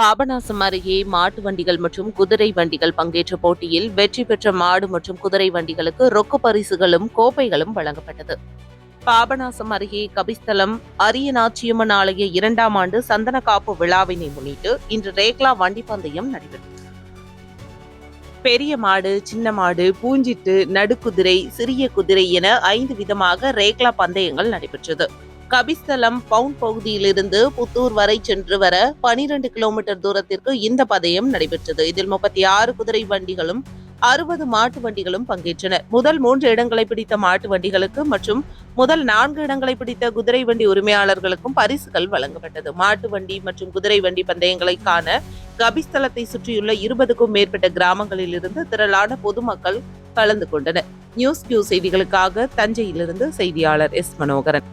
பாபநாசம் அருகே மாட்டு வண்டிகள் மற்றும் குதிரை வண்டிகள் பங்கேற்ற போட்டியில் வெற்றி பெற்ற மாடு மற்றும் குதிரை வண்டிகளுக்கு ரொக்க பரிசுகளும் கோப்பைகளும் வழங்கப்பட்டது. பாபநாசம் அருகே கபிஸ்தலம் அரியநாச்சியம்மன் ஆலய இரண்டாம் ஆண்டு சந்தன காப்பு விழாவினை முன்னிட்டு இன்று ரேக்லா வண்டி பந்தயம் நடைபெற்றது. பெரிய மாடு சின்ன மாடு பூஞ்சிட்டு நடுக்குதிரை சிறிய குதிரை என ஐந்து விதமாக ரேக்லா பந்தயங்கள் நடைபெற்றது. கபிஸ்தலம் பவுண்ட் பகுதியிலிருந்து புத்தூர் வரை சென்று வர பனிரெண்டு கிலோமீட்டர் தூரத்திற்கு இந்த பதயம் நடைபெற்றது. இதில் முப்பத்தி ஆறு குதிரை வண்டிகளும் அறுபது மாட்டு வண்டிகளும் பங்கேற்றன முதல் மூன்று இடங்களை பிடித்த மாட்டு வண்டிகளுக்கு மற்றும் முதல் நான்கு இடங்களை பிடித்த குதிரை வண்டி உரிமையாளர்களுக்கும் பரிசுகள் வழங்கப்பட்டது. மாட்டு வண்டி மற்றும் குதிரை வண்டி பந்தயங்களை காண கபிஸ்தலத்தை சுற்றியுள்ள இருபதுக்கும் மேற்பட்ட கிராமங்களில் இருந்து திரளான பொதுமக்கள் கலந்து கொண்டனர். நியூஸ் கியூ செய்திகளுக்காக தஞ்சையிலிருந்து செய்தியாளர் எஸ். மனோகரன்.